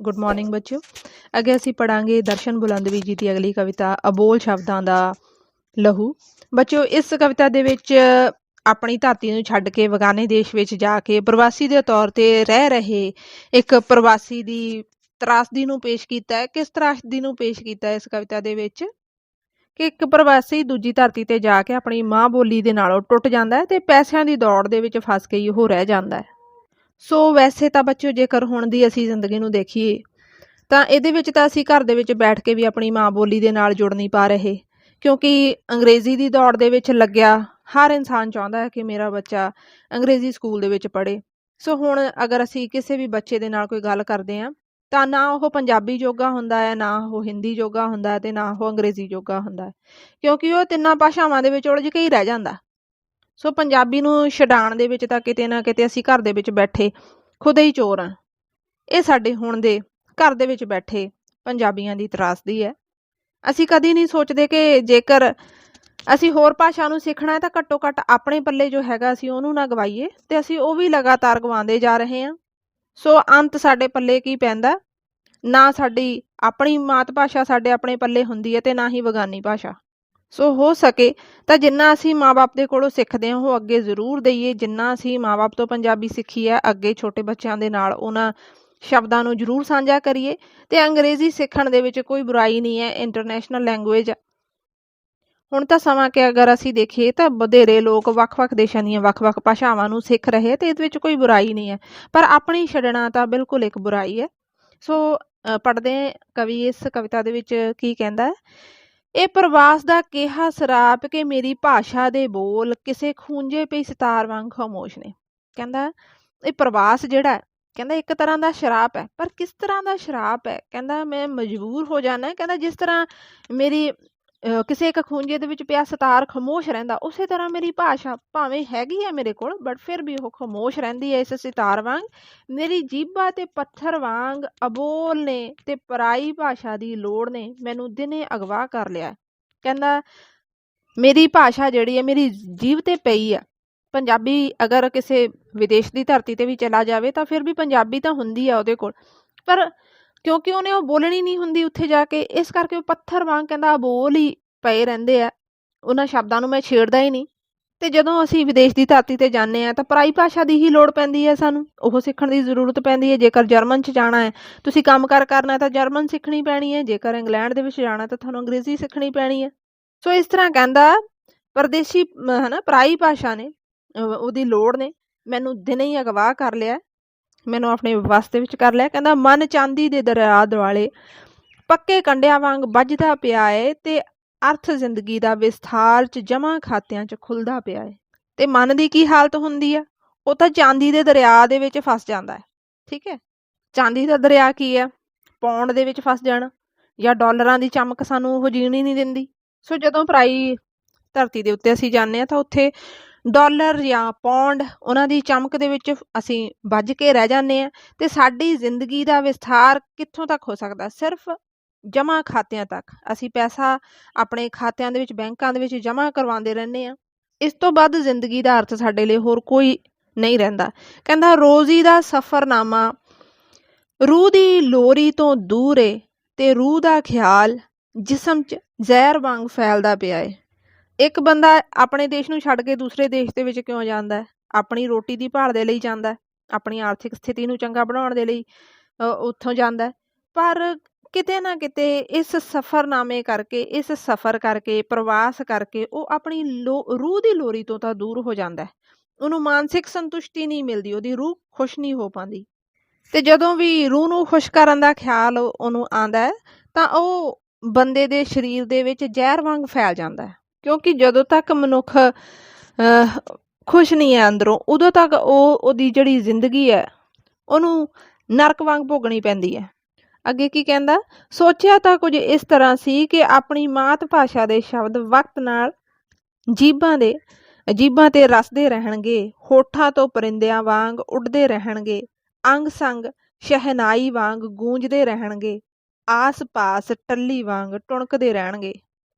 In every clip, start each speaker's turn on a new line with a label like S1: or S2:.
S1: Good morning ਬੱਚਿਓ। ਅੱਗੇ ਅਸੀਂ ਪੜਾਂਗੇ ਦਰਸ਼ਨ ਬੁਲੰਦਵੀ ਜੀ ਦੀ ਅਗਲੀ ਕਵਿਤਾ, ਅਬੋਲ ਸ਼ਬਦਾਂ ਦਾ ਲਹੂ। ਬੱਚਿਓ, ਇਸ ਕਵਿਤਾ ਦੇ ਵਿੱਚ ਆਪਣੀ ਧਰਤੀ ਨੂੰ ਛੱਡ ਕੇ ਵਗਾਨੇ ਦੇਸ਼ ਵਿੱਚ ਜਾ ਕੇ ਪ੍ਰਵਾਸੀ ਦੇ ਤੌਰ ਤੇ ਰਹਿ ਰਹੇ ਇੱਕ ਪ੍ਰਵਾਸੀ ਦੀ ਤਰਾਸਦੀ ਨੂੰ ਪੇਸ਼ ਕੀਤਾ ਹੈ। ਕਿਸ ਤਰਾਸਦੀ ਨੂੰ ਪੇਸ਼ ਕੀਤਾ ਹੈ ਇਸ ਕਵਿਤਾ ਦੇ ਵਿੱਚ? ਕਿ ਇੱਕ ਪ੍ਰਵਾਸੀ ਦੂਜੀ ਧਰਤੀ ਤੇ ਜਾ ਕੇ ਆਪਣੀ ਮਾਂ ਬੋਲੀ ਦੇ ਨਾਲੋਂ ਟੁੱਟ ਜਾਂਦਾ ਹੈ ਤੇ ਪੈਸਿਆਂ ਦੀ ਦੌੜ ਦੇ ਵਿੱਚ ਫਸ ਕੇ ਉਹ ਰਹਿ ਜਾਂਦਾ ਹੈ। ਸੋ ਵੈਸੇ ਤਾਂ ਬੱਚਿਓ, ਜੇਕਰ ਹੁਣ ਦੀ ਅਸੀਂ ਜ਼ਿੰਦਗੀ ਨੂੰ ਦੇਖੀਏ, ਤਾਂ ਇਹਦੇ ਵਿੱਚ ਤਾਂ ਅਸੀਂ ਘਰ ਦੇ ਵਿੱਚ ਬੈਠ ਕੇ ਵੀ ਆਪਣੀ ਮਾਂ ਬੋਲੀ ਦੇ ਨਾਲ ਜੁੜ ਨਹੀਂ ਪਾ ਰਹੇ, ਕਿਉਂਕਿ ਅੰਗਰੇਜ਼ੀ ਦੀ ਦੌੜ ਦੇ ਵਿੱਚ ਲੱਗਿਆ, ਹਰ ਇਨਸਾਨ ਚਾਹੁੰਦਾ ਹੈ ਕਿ ਮੇਰਾ ਬੱਚਾ ਅੰਗਰੇਜ਼ੀ ਸਕੂਲ ਦੇ ਵਿੱਚ ਪੜ੍ਹੇ। ਸੋ ਹੁਣ ਅਗਰ ਅਸੀਂ ਕਿਸੇ ਵੀ ਬੱਚੇ ਦੇ ਨਾਲ ਕੋਈ ਗੱਲ ਕਰਦੇ ਹਾਂ, ਤਾਂ ਨਾ ਉਹ ਪੰਜਾਬੀ ਜੋਗਾ ਹੁੰਦਾ ਹੈ, ਨਾ ਉਹ ਹਿੰਦੀ ਜੋਗਾ ਹੁੰਦਾ ਹੈ ਤੇ ਨਾ ਉਹ ਅੰਗਰੇਜ਼ੀ ਜੋਗਾ ਹੁੰਦਾ ਹੈ, ਕਿਉਂਕਿ ਉਹ ਤਿੰਨਾਂ ਭਾਸ਼ਾਵਾਂ ਦੇ ਵਿੱਚ ਉਲਝ ਕੇ ਹੀ ਰਹਿ ਜਾਂਦਾ। ਸੋ ਪੰਜਾਬੀ ਨੂੰ ਛਡਾਣ ਦੇ ਵਿੱਚ ਤਾਂ ਕਿਤੇ ਨਾ ਕਿਤੇ ਅਸੀਂ ਘਰ ਦੇ ਵਿੱਚ ਬੈਠੇ ਖੁਦ ਹੀ ਚੋਰ ਹਾਂ। ਇਹ ਸਾਡੇ ਹੁਣ ਦੇ ਘਰ ਦੇ ਵਿੱਚ ਬੈਠੇ ਪੰਜਾਬੀਆਂ ਦੀ ਤਰਾਸਦੀ ਹੈ। ਅਸੀਂ ਕਦੀ ਨਹੀਂ ਸੋਚਦੇ ਕਿ ਜੇਕਰ ਅਸੀਂ ਹੋਰ ਭਾਸ਼ਾ ਨੂੰ ਸਿੱਖਣਾ ਹੈ ਤਾਂ ਘੱਟੋ ਘੱਟ ਆਪਣੇ ਪੱਲੇ ਜੋ ਹੈਗਾ ਅਸੀਂ ਉਹਨੂੰ ਨਾ ਗਵਾਈਏ ਤੇ ਅਸੀਂ ਉਹ ਵੀ ਲਗਾਤਾਰ ਗਵਾਉਂਦੇ ਜਾ ਰਹੇ ਹਾਂ। ਸੋ ਅੰਤ ਸਾਡੇ ਪੱਲੇ ਕੀ ਪੈਂਦਾ? ਨਾ ਸਾਡੀ ਆਪਣੀ ਮਾਤ ਭਾਸ਼ਾ ਸਾਡੇ ਆਪਣੇ ਪੱਲੇ ਹੁੰਦੀ ਹੈ ਤੇ ਨਾ ਹੀ ਬਗਾਨੀ ਭਾਸ਼ਾ। ਸੋ ਹੋ ਸਕੇ ਤਾਂ ਜਿੰਨਾ ਅਸੀਂ ਮਾਪੇ ਦੇ ਕੋਲੋਂ ਸਿੱਖਦੇ ਹਾਂ, ਉਹ ਅੱਗੇ ਜ਼ਰੂਰ ਦਈਏ। ਜਿੰਨਾ ਅਸੀਂ ਮਾਪੇ ਤੋਂ ਪੰਜਾਬੀ ਸਿੱਖੀ ਹੈ, ਅੱਗੇ ਛੋਟੇ ਬੱਚਿਆਂ ਦੇ ਨਾਲ ਉਹਨਾਂ ਸ਼ਬਦਾਂ ਨੂੰ ਜ਼ਰੂਰ ਸਾਂਝਾ ਕਰੀਏ। ਤੇ ਅੰਗਰੇਜ਼ੀ ਸਿੱਖਣ ਦੇ ਵਿੱਚ ਕੋਈ ਬੁਰਾਈ ਨਹੀਂ ਹੈ ਇੰਟਰਨੈਸ਼ਨਲ ਲੈਂਗੁਏਜ ਹੁਣ ਤਾਂ ਸਮਾਂ ਕਿ ਅਗਰ ਅਸੀਂ ਦੇਖੀਏ ਤਾਂ ਬਧੇਰੇ ਲੋਕ ਵੱਖ-ਵੱਖ ਦੇਸ਼ਾਂ ਦੀਆਂ ਵੱਖ-ਵੱਖ ਭਾਸ਼ਾਵਾਂ ਨੂੰ ਸਿੱਖ ਰਹੇ ਤੇ ਇਹਦੇ ਵਿੱਚ ਕੋਈ ਬੁਰਾਈ ਨਹੀਂ ਹੈ। ਪਰ ਆਪਣੀ ਛੱਡਣਾ ਤਾਂ ਬਿਲਕੁਲ ਇੱਕ ਬੁਰਾਈ ਹੈ। ਸੋ ਪੜਦੇ ਕਵੀ ਇਸ ਕਵਿਤਾ ਦੇ ਵਿੱਚ ਕੀ ਕਹਿੰਦਾ ਹੈ ਇਹ ਪ੍ਰਵਾਸ ਦਾ ਕਿਹਾ ਸਰਾਪ ਕਿ ਮੇਰੀ ਭਾਸ਼ਾ ਦੇ ਬੋਲ ਕਿਸੇ ਖੂੰਜੇ ਪਈ ਸਿਤਾਰ ਵਾਂਗ ਖਾਮੋਸ਼ ਨੇ। ਕਹਿੰਦਾ, ਇਹ ਪ੍ਰਵਾਸ ਜਿਹੜਾ ਕਹਿੰਦਾ, ਇੱਕ ਤਰ੍ਹਾਂ ਦਾ ਸ਼ਰਾਪ ਹੈ। ਪਰ ਕਿਸ ਤਰ੍ਹਾਂ ਦਾ ਸ਼ਰਾਪ ਹੈ? ਕਹਿੰਦਾ, ਮੈਂ ਮਜਬੂਰ ਹੋ ਜਾਣਾ ਕਹਿੰਦਾ, ਜਿਸ ਤਰ੍ਹਾਂ ਮੇਰੀ ਕਿਸੇ ਇੱਕ ਖੂੰਜੇ ਦੇ ਵਿੱਚ ਪਿਆ ਸਿਤਾਰ ਖਮੋਸ਼ ਰਹਿੰਦਾ, ਉਸੇ ਤਰ੍ਹਾਂ ਮੇਰੀ ਭਾਸ਼ਾ ਭਾਵੇਂ ਹੈਗੀ ਹੈ ਮੇਰੇ ਕੋਲ ਬਟ ਫਿਰ ਵੀ ਉਹ ਖਮੋਸ਼ ਰਹਿੰਦੀ ਹੈ ਇਸ ਸਿਤਾਰ ਵਾਂਗ। ਮੇਰੀ ਜੀਭਾ ਤੇ ਪੱਥਰ ਵਾਂਗ ਅਬੋਲ ਨੇ ਤੇ ਪਰਾਈ ਭਾਸ਼ਾ ਦੀ ਲੋੜ ਨੇ ਮੈਨੂੰ ਦਿਨੇ ਅਗਵਾ ਕਰ ਲਿਆ। ਕਹਿੰਦਾ, ਮੇਰੀ ਭਾਸ਼ਾ ਜਿਹੜੀ ਹੈ ਮੇਰੀ ਜੀਭ ਤੇ ਪਈ ਆ। ਪੰਜਾਬੀ ਅਗਰ ਕਿਸੇ ਵਿਦੇਸ਼ ਦੀ ਧਰਤੀ ਤੇ ਵੀ ਚਲਾ ਜਾਵੇ ਤਾਂ ਫਿਰ ਵੀ ਪੰਜਾਬੀ ਤਾਂ ਹੁੰਦੀ ਆ ਉਹਦੇ ਕੋਲ। ਪਰ ਕਿਉਂਕਿ ਉਹਨੇ ਉਹ ਬੋਲਣੀ ਨਹੀਂ ਹੁੰਦੀ ਉੱਥੇ ਜਾ ਕੇ, ਇਸ ਕਰਕੇ ਉਹ ਪੱਥਰ ਵਾਂਗ ਕਹਿੰਦਾ ਬੋਲ ਹੀ ਪਏ ਰਹਿੰਦੇ ਆ। ਉਹਨਾਂ ਸ਼ਬਦਾਂ ਨੂੰ ਮੈਂ ਛੇੜਦਾ ਹੀ ਨਹੀਂ। ਤੇ ਜਦੋਂ ਅਸੀਂ ਵਿਦੇਸ਼ ਦੀ ਧਰਤੀ ਤੇ ਜਾਂਦੇ ਆ ਤਾਂ ਪਰਾਈ ਭਾਸ਼ਾ ਦੀ ਹੀ ਲੋੜ ਪੈਂਦੀ ਹੈ ਸਾਨੂੰ। ਉਹ ਸਿੱਖਣ ਦੀ ਜ਼ਰੂਰਤ ਪੈਂਦੀ ਹੈ। ਜੇਕਰ ਜਰਮਨ 'ਚ ਜਾਣਾ ਹੈ, ਤੁਸੀਂ ਕੰਮਕਾਰ ਕਰਨਾ ਤਾਂ ਜਰਮਨ ਸਿੱਖਣੀ ਪੈਣੀ ਹੈ। ਜੇਕਰ ਇੰਗਲੈਂਡ ਦੇ ਵਿੱਚ ਜਾਣਾ ਤਾਂ ਤੁਹਾਨੂੰ ਅੰਗਰੇਜ਼ੀ ਸਿੱਖਣੀ ਪੈਣੀ ਹੈ। ਸੋ ਇਸ ਤਰ੍ਹਾਂ ਕਹਿੰਦਾ ਪਰਦੇਸ਼ੀ, ਹਨਾ, ਪਰਾਈ ਭਾਸ਼ਾ ਨੇ ਉਹਦੀ ਲੋੜ ਨੇ। ਮੈਨੂੰ ਦਿਨੇ ਹੀ ਅਗਵਾ ਕਰ ਲਿਆ। ਮੈਨੂੰ ਆਪਣੇ ਵਸ ਦੇ ਵਿੱਚ ਕਰ ਲਿਆ। ਕਹਿੰਦਾ, ਮਨ ਚਾਂਦੀ ਦੇ ਦਰਿਆ ਦੁਆਲੇ ਪੱਕੇ ਕੰਡਿਆਂ ਵਾਂਗ ਵੱਜਦਾ ਪਿਆ ਏ ਤੇ ਅਰਥ ਜ਼ਿੰਦਗੀ ਦਾ ਵਿਸਥਾਰ ਚ ਜਮਾ ਖਾਤਿਆਂ ਚ ਖੁੱਲਦਾ ਪਿਆ ਏ। ਤੇ ਮਨ ਦੀ ਕੀ ਹਾਲਤ ਹੁੰਦੀ ਆ? ਉਹ ਤਾਂ ਚਾਂਦੀ ਦੇ ਦਰਿਆ ਦੇ ਵਿੱਚ ਫਸ ਜਾਂਦਾ ਹੈ ਠੀਕ ਹੈ ਚਾਂਦੀ ਦਾ ਦਰਿਆ ਕੀ ਹੈ ਪੌਂਡ ਦੇ ਵਿੱਚ ਫਸ ਜਾਣਾ ਜਾਂ ਡਾਲਰਾਂ ਦੀ ਚਮਕ ਸਾਨੂੰ ਉਹ ਜੀਣ ਹੀ ਨਹੀਂ ਦਿੰਦੀ? ਸੋ ਜਦੋਂ ਪਰਾਈ ਧਰਤੀ ਦੇ ਉੱਤੇ ਅਸੀਂ ਜਾਂਦੇ ਆ ਤਾਂ ਉੱਥੇ ਡਾਲਰ ਜਾਂ ਪੌਂਡ, ਉਹਨਾਂ ਦੀ ਚਮਕ ਦੇ ਵਿੱਚ ਅਸੀਂ ਵੱਜ ਕੇ ਰਹਿ ਜਾਂਦੇ ਆ ਤੇ ਸਾਡੀ ਜ਼ਿੰਦਗੀ ਦਾ ਵਿਸਥਾਰ ਕਿੱਥੋਂ ਤੱਕ ਹੋ ਸਕਦਾ? ਸਿਰਫ ਜਮ੍ਹਾਂ ਖਾਤਿਆਂ ਤੱਕ। ਅਸੀਂ ਪੈਸਾ ਆਪਣੇ ਖਾਤਿਆਂ ਦੇ ਵਿੱਚ, ਬੈਂਕਾਂ ਦੇ ਵਿੱਚ ਜਮ੍ਹਾਂ ਕਰਵਾਉਂਦੇ ਰਹਿੰਦੇ ਆ ਇਸ ਤੋਂ ਵੱਧ ਜ਼ਿੰਦਗੀ ਦਾ ਅਰਥ ਸਾਡੇ ਲਈ ਹੋਰ ਕੋਈ ਨਹੀਂ ਰਹਿੰਦਾ। ਕਹਿੰਦਾ, ਰੋਜ਼ੀ ਦਾ ਸਫ਼ਰਨਾਮਾ ਰੂਹ ਦੀ ਲੋਰੀ ਤੋਂ ਦੂਰ ਏ ਤੇ ਰੂਹ ਦਾ ਖਿਆਲ ਜਿਸਮ 'ਚ ਜ਼ਹਿਰ ਵਾਂਗ ਫੈਲਦਾ ਪਿਆ ਏ। ਇੱਕ ਬੰਦਾ ਆਪਣੇ ਦੇਸ਼ ਨੂੰ ਛੱਡ ਕੇ ਦੂਸਰੇ ਦੇਸ਼ ਦੇ ਵਿੱਚ ਕਿਉਂ ਜਾਂਦਾ ਹੈ? ਆਪਣੀ ਰੋਟੀ ਦੀ ਭਾਲ ਦੇ ਲਈ ਜਾਂਦਾ ਹੈ, ਆਪਣੀ ਆਰਥਿਕ ਸਥਿਤੀ ਨੂੰ ਚੰਗਾ ਬਣਾਉਣ ਦੇ ਲਈ ਉੱਥੋਂ ਜਾਂਦਾ ਹੈ। ਪਰ ਕਿਤੇ ਨਾ ਕਿਤੇ ਇਸ ਸਫ਼ਰਨਾਮੇ ਕਰਕੇ, ਇਸ ਸਫ਼ਰ ਕਰਕੇ, ਪ੍ਰਵਾਸ ਕਰਕੇ ਉਹ ਆਪਣੀ ਰੂਹ ਦੀ ਲੋਰੀ ਤੋਂ ਤਾਂ ਦੂਰ ਹੋ ਜਾਂਦਾ ਹੈ। ਉਹਨੂੰ ਮਾਨਸਿਕ ਸੰਤੁਸ਼ਟੀ ਨਹੀਂ ਮਿਲਦੀ, ਉਹਦੀ ਰੂਹ ਖੁਸ਼ ਨਹੀਂ ਹੋ ਪਾਉਂਦੀ। ਤੇ ਜਦੋਂ ਵੀ ਰੂਹ ਨੂੰ ਖੁਸ਼ ਕਰਨ ਦਾ ਖਿਆਲ ਉਹਨੂੰ ਆਂਦਾ ਹੈ, ਤਾਂ ਉਹ ਬੰਦੇ ਦੇ ਸਰੀਰ ਦੇ ਵਿੱਚ ਜ਼ਹਿਰ ਵਾਂਗ ਫੈਲ ਜਾਂਦਾ ਹੈ। ਕਿਉਂਕਿ ਜਦੋਂ ਤੱਕ ਮਨੁੱਖ ਖੁਸ਼ ਨਹੀਂ ਹੈ ਅੰਦਰੋਂ, ਉਦੋਂ ਤੱਕ ਉਹ ਉਹਦੀ ਜਿਹੜੀ ਜ਼ਿੰਦਗੀ ਹੈ, ਉਹਨੂੰ ਨਰਕ ਵਾਂਗ ਭੋਗਣੀ ਪੈਂਦੀ ਹੈ। ਅੱਗੇ ਕੀ ਕਹਿੰਦਾ? ਸੋਚਿਆ ਤਾਂ ਕੁਝ ਇਸ ਤਰ੍ਹਾਂ ਸੀ ਕਿ ਆਪਣੀ ਮਾਤ ਭਾਸ਼ਾ ਦੇ ਸ਼ਬਦ ਵਕਤ ਨਾਲ ਜੀਬਾਂ ਦੇ ਅਜੀਬਾਂ ਤੇ ਰਸਦੇ ਰਹਿਣਗੇ, ਹੋਠਾਂ ਤੋਂ ਪਰਿੰਦਿਆਂ ਵਾਂਗ ਉੱਡਦੇ ਰਹਿਣਗੇ ਅੰਗ ਸੰਗ ਸ਼ਹਿਨਾਈ ਵਾਂਗ ਗੂੰਜਦੇ ਰਹਿਣਗੇ, ਆਸ-ਪਾਸ ਟੱਲੀ ਵਾਂਗ ਟੁਣਕਦੇ ਰਹਿਣਗੇ।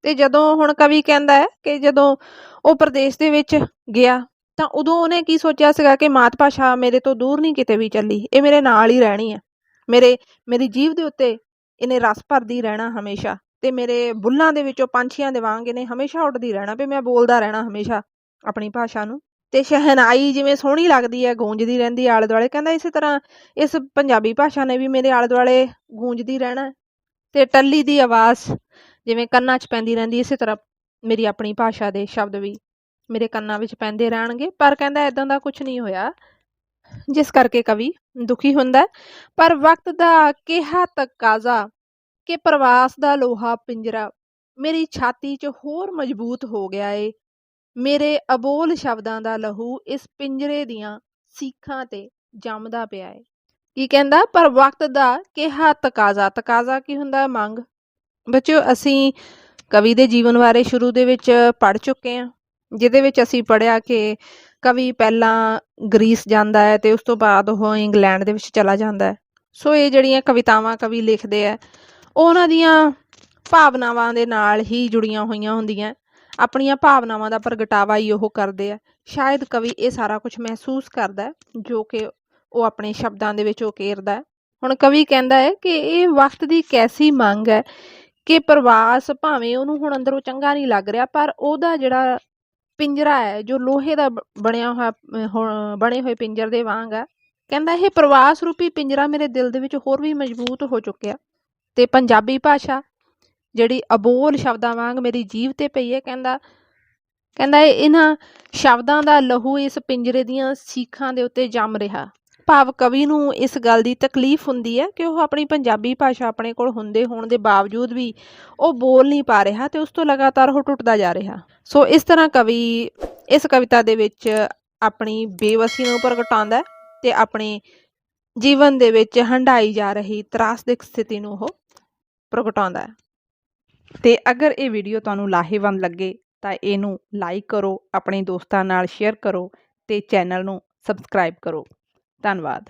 S1: ਤੇ ਜਦੋਂ ਹੁਣ ਕਵੀ ਕਹਿੰਦਾ ਹੈ ਕਿ ਜਦੋਂ ਉਹ ਪ੍ਰਦੇਸ਼ ਦੇ ਵਿੱਚ ਗਿਆ, ਤਾਂ ਉਦੋਂ ਉਹਨੇ ਕੀ ਸੋਚਿਆ ਸੀਗਾ ਕਿ ਮਾਤ ਭਾਸ਼ਾ ਮੇਰੇ ਤੋਂ ਦੂਰ ਨਹੀਂ ਕਿਤੇ ਵੀ ਚੱਲੀ, ਇਹ ਮੇਰੇ ਨਾਲ ਹੀ ਰਹਿਣੀ ਹੈ। ਮੇਰੇ, ਮੇਰੀ ਜੀਵ ਦੇ ਉੱਤੇ ਇਹਨੇ ਰਸ ਭਰਦੀ ਰਹਿਣਾ ਹਮੇਸ਼ਾ ਤੇ ਮੇਰੇ ਬੁੱਲਾਂ ਦੇ ਵਿੱਚੋਂ ਪੰਛੀਆਂ ਦੇ ਵਾਂਗ ਇਹਨੇ ਹਮੇਸ਼ਾ ਉੱਡਦੀ ਰਹਿਣਾ ਵੀ ਮੈਂ ਬੋਲਦਾ ਰਹਿਣਾ ਹਮੇਸ਼ਾ ਆਪਣੀ ਭਾਸ਼ਾ ਨੂੰ। ਤੇ ਸ਼ਹਿਨਾਈ ਜਿਵੇਂ ਸੋਹਣੀ ਲੱਗਦੀ ਹੈ, ਗੂੰਜਦੀ ਰਹਿੰਦੀ ਆਲੇ ਦੁਆਲੇ ਕਹਿੰਦਾ ਇਸੇ ਤਰ੍ਹਾਂ ਇਸ ਪੰਜਾਬੀ ਭਾਸ਼ਾ ਨੇ ਵੀ ਮੇਰੇ ਆਲੇ ਦੁਆਲੇ ਗੂੰਜਦੀ ਰਹਿਣਾ ਤੇ ਟੱਲੀ ਦੀ ਆਵਾਜ਼ ਜਿਵੇਂ ਕੰਨਾਂ 'ਚ ਪੈਂਦੀ ਰਹਿੰਦੀ, ਇਸੇ ਤਰ੍ਹਾਂ ਮੇਰੀ ਆਪਣੀ ਭਾਸ਼ਾ ਦੇ ਸ਼ਬਦ ਵੀ ਮੇਰੇ ਕੰਨਾਂ ਵਿੱਚ ਪੈਂਦੇ ਰਹਿਣਗੇ। ਪਰ ਕਹਿੰਦਾ ਇਦਾਂ ਦਾ ਕੁਝ ਨਹੀਂ ਹੋਇਆ, ਜਿਸ ਕਰਕੇ ਕਵੀ ਦੁਖੀ ਹੁੰਦਾ ਪਰ ਵਕਤ ਦਾ ਕਿਹਾ ਤਕਾਜ਼ਾ ਕਿ ਪ੍ਰਵਾਸ ਦਾ ਲੋਹਾ ਪਿੰਜਰਾ ਮੇਰੀ ਛਾਤੀ 'ਚ ਹੋਰ ਮਜ਼ਬੂਤ ਹੋ ਗਿਆ ਏ। ਮੇਰੇ ਅਬੋਲ ਸ਼ਬਦਾਂ ਦਾ ਲਹੂ ਇਸ ਪਿੰਜਰੇ ਦੀਆਂ ਸੀਖਾਂ ਤੇ ਜੰਮਦਾ ਪਿਆ ਏ। ਕੀ ਕਹਿੰਦਾ? ਪਰ ਵਕਤ ਦਾ ਕਿਹਾ ਤਕਾਜ਼ਾ ਤਕਾਜ਼ਾ ਕੀ ਹੁੰਦਾ? ਮੰਗ ਬੱਚਿਓ, ਅਸੀਂ ਕਵੀ ਦੇ ਜੀਵਨ ਬਾਰੇ ਸ਼ੁਰੂ ਦੇ ਵਿੱਚ ਪੜ੍ਹ ਚੁੱਕੇ ਹਾਂ, ਜਿਹਦੇ ਵਿੱਚ ਅਸੀਂ ਪੜ੍ਹਿਆ ਕਿ ਕਵੀ ਪਹਿਲਾਂ ਗ੍ਰੀਸ ਜਾਂਦਾ ਹੈ ਤੇ ਉਸ ਤੋਂ ਬਾਅਦ ਉਹ ਇੰਗਲੈਂਡ ਦੇ ਵਿੱਚ ਚਲਾ ਜਾਂਦਾ ਹੈ। ਸੋ ਇਹ ਜਿਹੜੀਆਂ ਕਵਿਤਾਵਾਂ ਕਵੀ ਲਿਖਦੇ ਆ ਉਹ ਉਹਨਾਂ ਦੀਆਂ ਭਾਵਨਾਵਾਂ ਦੇ ਨਾਲ ਹੀ ਜੁੜੀਆਂ ਹੋਈਆਂ ਹੁੰਦੀਆਂ ਆਪਣੀਆਂ ਭਾਵਨਾਵਾਂ ਦਾ ਪ੍ਰਗਟਾਵਾ ਹੀ ਉਹ ਕਰਦੇ ਆ ਸ਼ਾਇਦ ਕਵੀ ਇਹ ਸਾਰਾ ਕੁਝ ਮਹਿਸੂਸ ਕਰਦਾ ਹੈ, ਜੋ ਕਿ ਉਹ ਆਪਣੇ ਸ਼ਬਦਾਂ ਦੇ ਵਿੱਚ ਉਕੇਰਦਾ ਹੈ। ਹੁਣ ਕਵੀ ਕਹਿੰਦਾ ਹੈ ਕਿ ਇਹ ਵਕਤ ਦੀ ਕੈਸੀ ਮੰਗ ਹੈ ਕਿ ਪ੍ਰਵਾਸ ਭਾਵੇਂ ਉਹਨੂੰ ਹੁਣ ਅੰਦਰੋਂ ਚੰਗਾ ਨਹੀਂ ਲੱਗ ਰਿਹਾ, ਪਰ ਉਹਦਾ ਜਿਹੜਾ ਪਿੰਜਰਾ ਹੈ, ਜੋ ਲੋਹੇ ਦਾ ਬਣਿਆ ਹੋਇਆ ਬਣੇ ਹੋਏ ਪਿੰਜਰ ਦੇ ਵਾਂਗ ਆ ਕਹਿੰਦਾ ਇਹ ਪ੍ਰਵਾਸ ਰੂਪੀ ਪਿੰਜਰਾ ਮੇਰੇ ਦਿਲ ਦੇ ਵਿੱਚ ਹੋਰ ਵੀ ਮਜ਼ਬੂਤ ਹੋ ਚੁੱਕਿਆ। ਤੇ ਪੰਜਾਬੀ ਭਾਸ਼ਾ, ਜਿਹੜੀ ਅਬੋਲ ਸ਼ਬਦਾਂ ਵਾਂਗ ਮੇਰੀ ਜੀਵ ਤੇ ਪਈ ਹੈ, ਕਹਿੰਦਾ ਕਹਿੰਦਾ ਇਹ ਇਹਨਾਂ ਸ਼ਬਦਾਂ ਦਾ ਲਹੂ ਇਸ ਪਿੰਜਰੇ ਦੀਆਂ ਸੀਖਾਂ ਦੇ ਉੱਤੇ ਜੰਮ ਰਿਹਾ। ਭਾਵ ਕਵੀ ਨੂੰ ਇਸ ਗੱਲ ਦੀ ਤਕਲੀਫ ਹੁੰਦੀ ਹੈ ਕਿ ਉਹ ਆਪਣੀ ਪੰਜਾਬੀ ਭਾਸ਼ਾ ਆਪਣੇ ਕੋਲ ਹੁੰਦੇ ਹੋਣ ਦੇ ਬਾਵਜੂਦ ਵੀ ਉਹ ਬੋਲ ਨਹੀਂ ਪਾ ਰਿਹਾ ਤੇ ਉਸ ਤੋਂ ਲਗਾਤਾਰ ਉਹ ਟੁੱਟਦਾ ਜਾ ਰਿਹਾ। ਸੋ ਇਸ ਤਰ੍ਹਾਂ ਕਵੀ ਇਸ ਕਵਿਤਾ ਦੇ ਵਿੱਚ ਆਪਣੀ ਬੇਵਸੀ ਨੂੰ ਪ੍ਰਗਟਾਉਂਦਾ ਹੈ ਤੇ ਆਪਣੇ ਜੀਵਨ ਦੇ ਵਿੱਚ ਹੰਢਾਈ ਜਾ ਰਹੀ ਤਰਾਸਦਿਕ ਸਥਿਤੀ ਨੂੰ ਉਹ ਪ੍ਰਗਟਾਉਂਦਾ ਹੈ। ਤੇ ਅਗਰ ਇਹ ਵੀਡੀਓ ਤੁਹਾਨੂੰ ਲਾਹੇਵੰਦ ਲੱਗੇ ਤਾਂ ਇਹਨੂੰ ਲਾਈਕ ਕਰੋ, ਆਪਣੇ ਦੋਸਤਾਂ ਨਾਲ ਸ਼ੇਅਰ ਕਰੋ ਤੇ ਚੈਨਲ ਨੂੰ ਸਬਸਕ੍ਰਾਈਬ ਕਰੋ। ਧੰਨਵਾਦ।